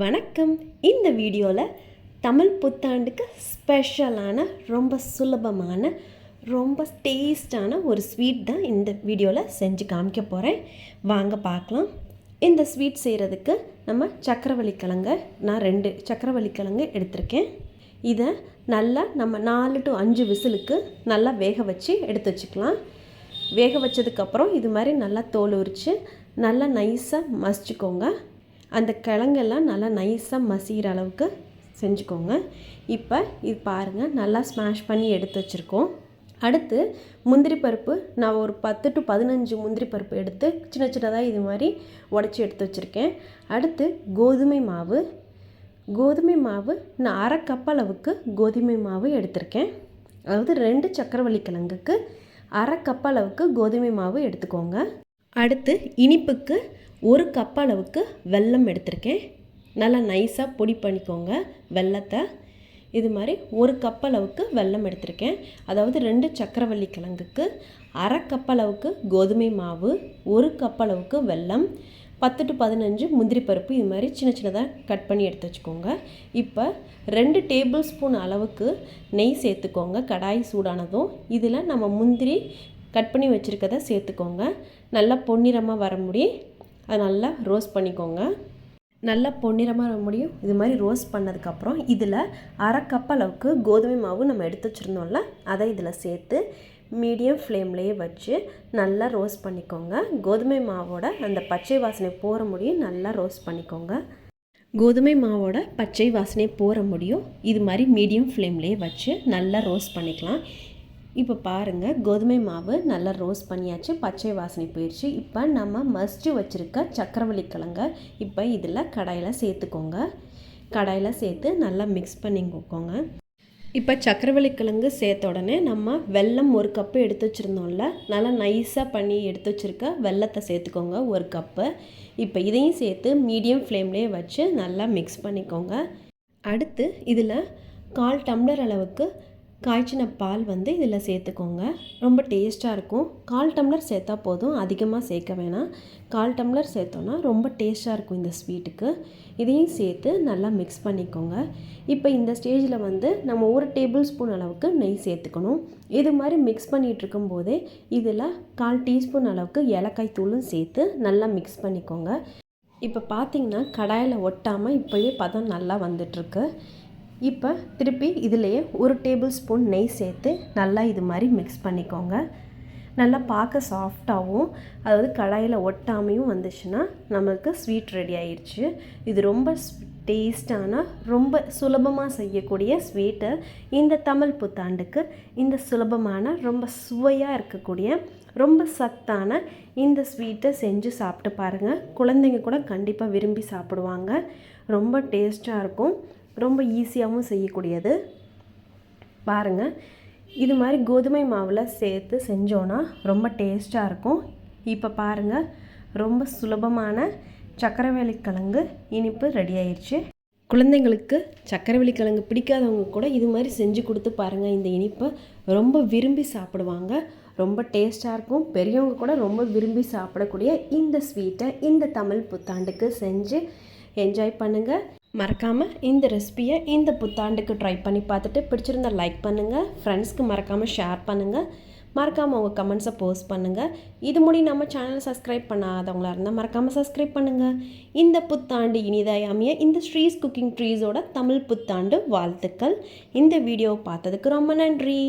வணக்கம். இந்த வீடியோவில் தமிழ் புத்தாண்டுக்கு ஸ்பெஷலான ரொம்ப சுலபமான ரொம்ப டேஸ்டான ஒரு ஸ்வீட் தான் இந்த வீடியோவில் செஞ்சு காமிக்க போகிறேன் வாங்க பார்க்கலாம். இந்த ஸ்வீட் செய்கிறதுக்கு நம்ம சக்கரவள்ளி கிழங்க நான் ரெண்டு சக்கரவள்ளி கிழங்கு எடுத்திருக்கேன். இதை நல்லா நம்ம நாலு டு அஞ்சு விசிலுக்கு நல்லா வேக வச்சு எடுத்து வச்சுக்கலாம். வேக வச்சதுக்கப்புறம் இது மாதிரி நல்லா தோல் உரித்து நல்லா நைஸாக மசிச்சுக்கோங்க. அந்த கிழங்கெல்லாம் நல்லா நைஸாக மசிகிற அளவுக்கு செஞ்சுக்கோங்க. இப்போ இது பாருங்கள் நல்லா ஸ்மாஷ் பண்ணி எடுத்து வச்சுருக்கோம். அடுத்து முந்திரி பருப்பு நான் ஒரு பத்து டு பதினஞ்சு முந்திரி பருப்பு எடுத்து சின்ன சின்னதாக இது மாதிரி உடச்சி எடுத்து வச்சுருக்கேன். அடுத்து கோதுமை மாவு. கோதுமை மாவு நான் அரை கப் அளவுக்கு கோதுமை மாவு எடுத்திருக்கேன். அதாவது ரெண்டு சக்கரவள்ளி கிழங்குக்கு அரை கப் அளவுக்கு கோதுமை மாவு எடுத்துக்கோங்க. அடுத்து இனிப்புக்கு ஒரு கப் அளவுக்கு வெல்லம் எடுத்திருக்கேன். நல்லா நைஸாக பொடி பண்ணிக்கோங்க வெல்லத்தை. இது மாதிரி ஒரு கப் அளவுக்கு வெல்லம் எடுத்திருக்கேன். அதாவது ரெண்டு சக்கரவள்ளி கிழங்குக்கு அரை கப் அளவுக்கு கோதுமை மாவு ஒரு கப் அளவுக்கு வெல்லம் பத்து டு பதினஞ்சு முந்திரி பருப்பு இது மாதிரி சின்ன சின்னதாக கட் பண்ணி எடுத்து வச்சுக்கோங்க. இப்போ ரெண்டு டேபிள் ஸ்பூன் அளவுக்கு நெய் சேர்த்துக்கோங்க கடாய் சூடானதும். இதில் நம்ம முந்திரி கட் பண்ணி வச்சுருக்கதை சேர்த்துக்கோங்க. நல்லா பொன்னிறமாக வர முடியும் அது நல்லா ரோஸ்ட் பண்ணிக்கோங்க. நல்லா பொன்னிறமாக முடியும். இது மாதிரி ரோஸ்ட் பண்ணதுக்கப்புறம் இதில் அரை கப் அளவுக்கு கோதுமை மாவு நம்ம எடுத்து வச்சுருந்தோம்ல அதை இதில் சேர்த்து மீடியம் ஃப்ளேம்லேயே வச்சு நல்லா ரோஸ்ட் பண்ணிக்கோங்க. கோதுமை மாவோட அந்த பச்சை வாசனை போகிற முடியும். நல்லா ரோஸ்ட் பண்ணிக்கோங்க. கோதுமை மாவோட பச்சை வாசனை போகிற முடியும். இது மாதிரி மீடியம் ஃப்ளேம்லேயே வச்சு நல்லா ரோஸ்ட் பண்ணிக்கலாம். இப்போ பாருங்கள் கோதுமை மாவு நல்லா ரோஸ்ட் பண்ணியாச்சு பச்சை வாசனை போயிடுச்சு இப்போ நம்ம மஸ்ட்டு வச்சுருக்க சக்கரவள்ளி கிழங்க இப்போ இதில் கடாயில் சேர்த்துக்கோங்க. கடாயில் சேர்த்து நல்லா மிக்ஸ் பண்ணிக்கோங்க. இப்போ சக்கரவள்ளி கிழங்கு சேர்த்த உடனே நம்ம வெல்லம் ஒரு கப்பு எடுத்து வச்சுருந்தோம்ல நல்லா நைஸாக பண்ணி எடுத்து வச்சுருக்க வெல்லத்தை சேர்த்துக்கோங்க ஒரு கப்பு இப்போ இதையும் சேர்த்து மீடியம் ஃப்ளேம்லேயே வச்சு நல்லா மிக்ஸ் பண்ணிக்கோங்க. அடுத்து இதில் கால் டம்ளர் அளவுக்கு காய்ச்சின பால் வந்து இதில் சேர்த்துக்கோங்க. ரொம்ப டேஸ்ட்டாக இருக்கும். கால் டம்ளர் சேர்த்தா போதும். அதிகமாக சேர்க்க வேணாம். கால் டம்ளர் சேர்த்தோன்னா ரொம்ப டேஸ்ட்டாக இருக்கும் இந்த ஸ்வீட்டுக்கு. இதையும் சேர்த்து நல்லா மிக்ஸ் பண்ணிக்கோங்க. இப்போ இந்த ஸ்டேஜில் வந்து நம்ம ஒரு டேபிள் ஸ்பூன் அளவுக்கு நெய் சேர்த்துக்கணும். இது மாதிரி மிக்ஸ் பண்ணிகிட்டு இருக்கும்போதே இதில் கால் டீஸ்பூன் அளவுக்கு ஏலக்காய் தூளும் சேர்த்து நல்லா மிக்ஸ் பண்ணிக்கோங்க. இப்போ பார்த்திங்கன்னா கடாயில் ஒட்டாமல் இப்போயே பதம் நல்லா வந்துட்டுருக்கு. இப்போ திருப்பி இதிலையே ஒரு டேபிள் ஸ்பூன் நெய் சேர்த்து நல்லா இது மாதிரி மிக்ஸ் பண்ணிக்கோங்க. நல்லா பார்க்க சாஃப்டாகவும் அதாவது கடாயில் ஒட்டாமையும் வந்துச்சுன்னா நம்மளுக்கு ஸ்வீட் ரெடி ஆயிடுச்சு இது ரொம்ப டேஸ்டான ரொம்ப சுலபமாக செய்யக்கூடிய ஸ்வீட்டை இந்த தமிழ் புத்தாண்டுக்கு இந்த சுலபமான ரொம்ப சுவையாக இருக்கக்கூடிய ரொம்ப சத்தான இந்த ஸ்வீட்டை செஞ்சு சாப்பிட்டு பாருங்கள் குழந்தைங்க கூட கண்டிப்பாக விரும்பி சாப்பிடுவாங்க. ரொம்ப டேஸ்ட்டாக இருக்கும். ரொம்ப ஈஸியாகவும் செய்யக்கூடியது. பாருங்கள் இது மாதிரி கோதுமை மாவில் சேர்த்து செஞ்சோன்னா ரொம்ப டேஸ்ட்டாக இருக்கும். இப்போ பாருங்கள் ரொம்ப சுலபமான சக்கரவேலி கிழங்கு இனிப்பு ரெடி ஆயிடுச்சு குழந்தைங்களுக்கு சக்கரவள்ளி கிழங்கு பிடிக்காதவங்க கூட இது மாதிரி செஞ்சு கொடுத்து பாருங்கள் இந்த இனிப்பை ரொம்ப விரும்பி சாப்பிடுவாங்க. ரொம்ப டேஸ்ட்டாக இருக்கும். பெரியவங்க கூட ரொம்ப விரும்பி சாப்பிடக்கூடிய இந்த ஸ்வீட்டை இந்த தமிழ் புத்தாண்டுக்கு செஞ்சு என்ஜாய் பண்ணுங்கள் மறக்காமல் இந்த ரெசிபியை இந்த புத்தாண்டுக்கு ட்ரை பண்ணி பார்த்துட்டு பிடிச்சிருந்தா லைக் பண்ணுங்கள் ஃப்ரெண்ட்ஸ்க்கு மறக்காமல் ஷேர் பண்ணுங்கள் மறக்காமல் உங்கள் கமெண்ட்ஸை போஸ்ட் பண்ணுங்கள் இது மூடி நம்ம சேனலை சப்ஸ்கிரைப் பண்ணாதவங்களா இருந்தால் மறக்காமல் சப்ஸ்கிரைப் பண்ணுங்கள் இந்த புத்தாண்டு இனிதாய் அமைய இந்த ஸ்ட்ரீஸ் குக்கிங் ட்ரீஸோட தமிழ் புத்தாண்டு வாழ்த்துக்கள். இந்த வீடியோ பார்த்ததுக்கு ரொம்ப நன்றி.